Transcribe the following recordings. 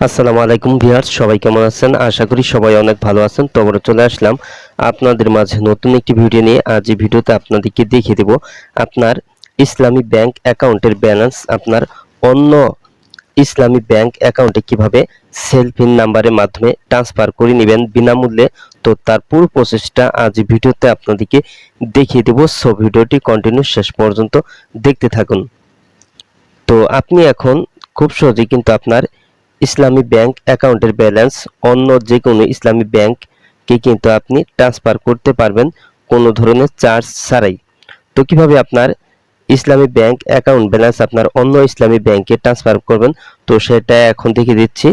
আসসালামু আলাইকুম ভিউয়ার্স, সবাই কেমন আছেন? আশা করি সবাই অনেক ভালো আছেন। তো আমরা চলে আসলাম আপনাদের মাঝে নতুন একটি ভিডিও নিয়ে। আজ এই ভিডিওতে আপনাদেরকে দেখিয়ে দেব আপনার ইসলামী ব্যাংক অ্যাকাউন্টের ব্যালেন্স, আপনার অন্য ইসলামী ব্যাংক অ্যাকাউন্টে কীভাবে সেলফিন নাম্বারের মাধ্যমে ট্রান্সফার করে নেবেন বিনামূল্যে। তো তার পুরো প্রসেসটা আজ ভিডিওতে আপনাদেরকে দেখিয়ে দেব। সো ভিডিওটি কন্টিনিউ শেষ পর্যন্ত দেখতে থাকুন। তো আপনি এখন খুব সহজেই কিন্তু আপনার ইসলামী ব্যাংক অ্যাকাউন্টের ব্যালেন্স অন্য যে কোনো ইসলামী ব্যাংককে কিন্তু আপনি ট্রান্সফার করতে পারবেন কোনো ধরনের চার্জ ছাড়াই। তো কীভাবে আপনার ইসলামী ব্যাংক অ্যাকাউন্ট ব্যালেন্স আপনার অন্য ইসলামী ব্যাংকে ট্রান্সফার করবেন? তো সেটা এখন দেখিয়ে দিচ্ছি।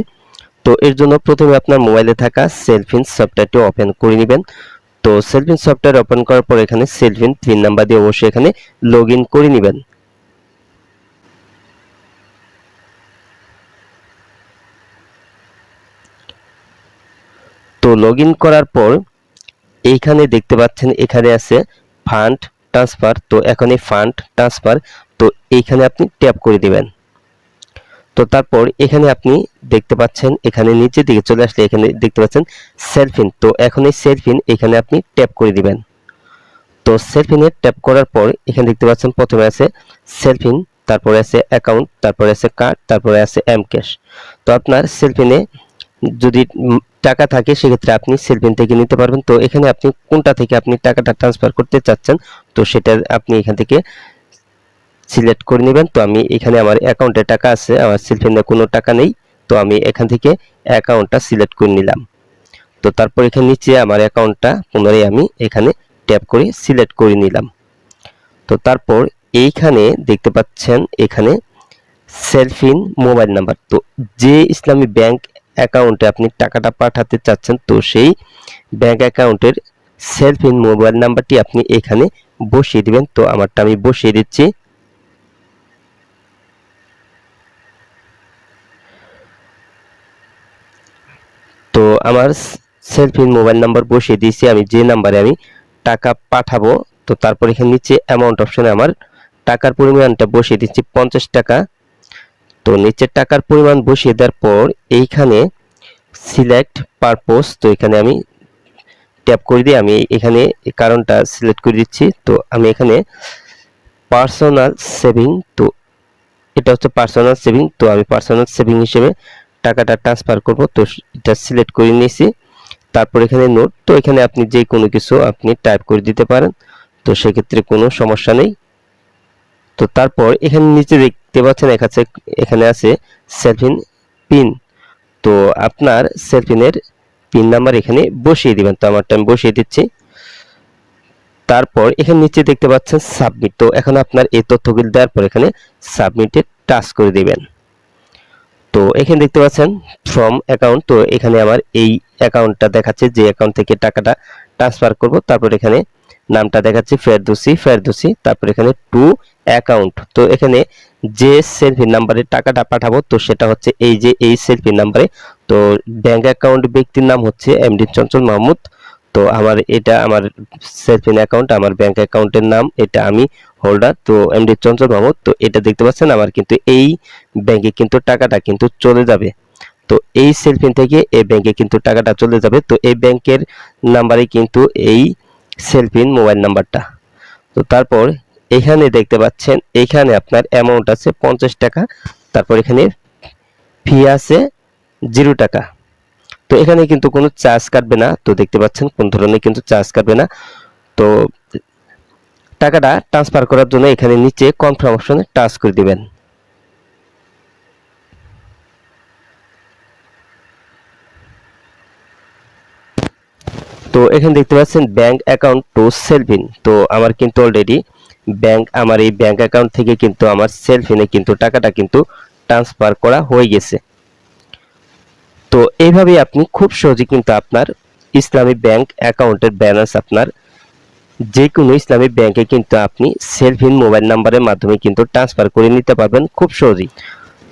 তো এর জন্য প্রথমে আপনার মোবাইলে থাকা সেলফিন সফটওয়্যারটি ওপেন করে নেবেন। তো সেলফিন সফটওয়্যার ওপেন করার পর এখানে সেলফিন পিন নাম্বার দিয়ে অবশ্যই এখানে লগ করে নেবেন। লগ ইন করার পর এইখানে দেখতে পাচ্ছেন এখানে আছে ফান্ড ট্রান্সফার তো এখন ফান্ড ট্রান্সফার তো এইখানে আপনি ট্যাপ করে দিবেন। তো তারপর এখানে আপনি দেখতে পাচ্ছেন, এখানে নিচের দিকে চলে আসলে এখানে দেখতে পাচ্ছেন সেলফিন তো এখন এই সেলফিন এখানে আপনি ট্যাপ করে দিবেন। তো সেলফিনে ট্যাপ করার পর এখানে দেখতে পাচ্ছেন প্রথমে আছে সেলফিন তারপরে আছে অ্যাকাউন্ট তারপরে আছে কার্ড তারপরে আছে এম ক্যাশ তো আপনার সেলফিনে যদি টাকা থাকে, সেক্ষেত্রে আপনি সেলফিন থেকে নিতে পারবেন। তো এখানে আপনি কোনটা থেকে আপনি টাকাটা ট্রান্সফার করতে চাচ্ছেন, তো সেটা আপনি এখান থেকে সিলেক্ট করে নেবেন। তো আমি এখানে আমার অ্যাকাউন্টে টাকা আছে, আমার সেলফিনে কোনো টাকা নেই, তো আমি এখান থেকে অ্যাকাউন্টটা সিলেক্ট করে নিলাম। তো তারপর এখানে নিচে আমার অ্যাকাউন্টটা পুনরায় আমি এখানে ট্যাপ করে সিলেক্ট করে নিলাম। তো তারপর এইখানে দেখতে পাচ্ছেন এখানে সেলফিন মোবাইল নাম্বার তো যে ইসলামী ব্যাংক অ্যাকাউন্টে আপনি টাকাটা পাঠাতে চাচ্ছেন, তো সেই ব্যাংক অ্যাকাউন্টের সেলফিন মোবাইল নাম্বারটি আপনি এখানে বসিয়ে দিবেন। তো আমারটা আমি বসিয়ে দিচ্ছি। তো আমার সেলফিন মোবাইল নাম্বার বসিয়ে দিয়েছি। আমি যে নাম্বারে আমি টাকা পাঠাবো, তো তারপর এখানে নিচে অ্যামাউন্ট অপশনে আমার টাকার পরিমাণটা বসিয়ে দিচ্ছি। পঞ্চাশ টাকা তো নিচের টাকার পরিমাণ বসিয়ে দেওয়ার পর এইখানে সিলেক্ট পারপোজ তো এখানে আমি ট্যাপ করে দিয়ে আমি এখানে কারণটা সিলেক্ট করে দিচ্ছি। তো আমি এখানে পার্সোনাল সেভিং তো এটা হচ্ছে পার্সোনাল সেভিং তো আমি পার্সোনাল সেভিং হিসেবে টাকাটা ট্রান্সফার করব। তো এটা সিলেক্ট করে নিয়েছি। তারপর এখানে নোট তো এখানে আপনি যে কোনো কিছু আপনি টাইপ করে দিতে পারেন। তো সেক্ষেত্রে কোনো সমস্যা নেই। তো তারপর এখানে নিচে দেখতে পাচ্ছেন এখানে এখানে আছে সেলফিন পিন। তো আপনার সেলফিনের পিন নাম্বার এখানে বসিয়ে দিবেন। তো আমারটা আমি বসিয়ে দিচ্ছি। তারপর এখানে নিচে দেখতে পাচ্ছেন সাবমিট। তো এখন আপনার এই তথ্যগুলি দেওয়ার পর এখানে সাবমিটে টাচ করে দিবেন। তো এখানে দেখতে পাচ্ছেন ফ্রম অ্যাকাউন্ট। তো এখানে আমার এই অ্যাকাউন্টটা দেখাচ্ছে যে অ্যাকাউন্ট থেকে টাকাটা ট্রান্সফার করব। তারপর এখানে নামটা দেখাচ্ছে, ফেরদৌসি ফেরদৌসি, তারপর এখানে টু অ্যাকাউন্ট। তো এখানে যে সেলফি নাম্বারে টাকাটা পাঠাবো, তো সেটা হচ্ছে এই যে এই সেলফি নাম্বারে তো ব্যাংক অ্যাকাউন্ট ব্যক্তির নাম হচ্ছে এমডি চঞ্চল মাহমুদ। তো আমার এটা আমার সেলফিন অ্যাকাউন্ট আমার ব্যাংক অ্যাকাউন্টের নাম, এটা আমি হোল্ডার তো এমডি চঞ্চল মাহমুদ, তো এটা দেখতে পাচ্ছেন, আমার কিন্তু এই ব্যাংকে কিন্তু টাকাটা কিন্তু চলে যাবে। তো এই সেলফিন থেকে এই ব্যাংকে কিন্তু টাকাটা চলে যাবে। তো এই ব্যাংকের নাম্বারে কিন্তু এই সেলফিন মোবাইল নাম্বারটা। তো তারপর এখানে দেখতে পাচ্ছেন, এখানে আপনার অ্যামাউন্ট আছে পঞ্চাশ টাকা, তারপর এখানে ফি আছে জিরো টাকা। তো এখানে কিন্তু কোনো চার্জ কাটবে না, তো দেখতে পাচ্ছেন কোন ধরনের কিন্তু চার্জ কাটবে না। তো টাকাটা ট্রান্সফার করার জন্য এখানে নিচে কনফার্ম অপশনে টাচ করে দিবেন। তো এখানে দেখতে পাচ্ছেন ব্যাংক অ্যাকাউন্ট টু সেলফিন তো আমার কিন্তু অলরেডি ব্যাংক আমার এই ব্যাংক অ্যাকাউন্ট থেকে কিন্তু আমার সেলফিনে কিন্তু টাকাটা কিন্তু ট্রান্সফার করা হয়ে গেছে। তো এইভাবে আপনি খুব সহজে কিন্তু আপনার ইসলামী ব্যাংক অ্যাকাউন্টের ব্যালেন্স আপনার যে কোনো ইসলামী ব্যাংকে কিন্তু আপনি সেলফিন মোবাইল নাম্বারের মাধ্যমে কিন্তু ট্রান্সফার করে নিতে পারবেন খুব সহজেই।